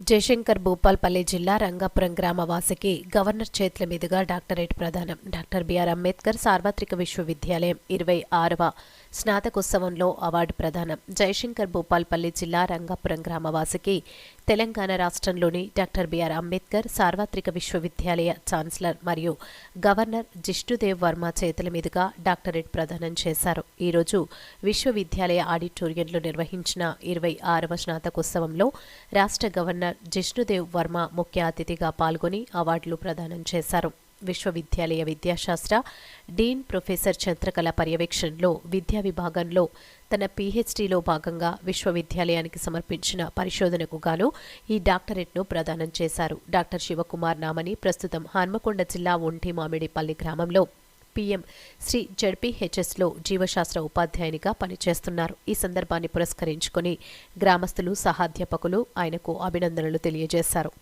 జయశంకర్ భూపాల్పల్లి జిల్లా రంగాపురం గ్రామవాసికి గవర్నర్ చేతుల మీదుగా డాక్టరేట్ ప్రదానం. డాక్టర్ బిఆర్ అంబేద్కర్ సార్వత్రిక విశ్వవిద్యాలయం ఇరవై ఆరవ స్నాతకోత్సవంలో అవార్డు ప్రదానం. జయశంకర్ భూపాల్పల్లి జిల్లా రంగాపురం గ్రామవాసికి తెలంగాణ రాష్ట్రంలోని డాక్టర్ బిఆర్ అంబేద్కర్ సార్వత్రిక విశ్వవిద్యాలయ ఛాన్సలర్ మరియు గవర్నర్ జిష్ణుదేవ్ వర్మ చేతుల మీదుగా డాక్టరేట్ ప్రదానం చేశారు. ఈరోజు విశ్వవిద్యాలయ ఆడిటోరియంలో నిర్వహించిన ఇరవై ఆరవ స్నాతకోత్సవంలో రాష్ట్ర గవర్నర్ జిష్ణుదేవ్ వర్మ ముఖ్య అతిథిగా పాల్గొని అవార్డులు ప్రదానం చేశారు. విశ్వవిద్యాలయ విద్యాశాస్త్ర డీన్ ప్రొఫెసర్ చంద్రకళ పర్యవేక్షణలో విద్యా విభాగంలో తన పీహెచ్డీలో భాగంగా విశ్వవిద్యాలయానికి సమర్పించిన పరిశోధనకు గాను ఈ డాక్టరేట్ను ప్రదానం చేశారు. డాక్టర్ శివకుమార్ నామని ప్రస్తుతం హన్మకొండ జిల్లా ఒంటి మామిడిపల్లి గ్రామంలో పీఎం శ్రీ జడ్పీహెచ్ఎస్లో జీవశాస్త్ర ఉపాధ్యాయునిగా పనిచేస్తున్నారు. ఈ సందర్భాన్ని పురస్కరించుకొని గ్రామస్తులు సహాధ్యాపకులు ఆయనకు అభినందనలు తెలియజేశారు.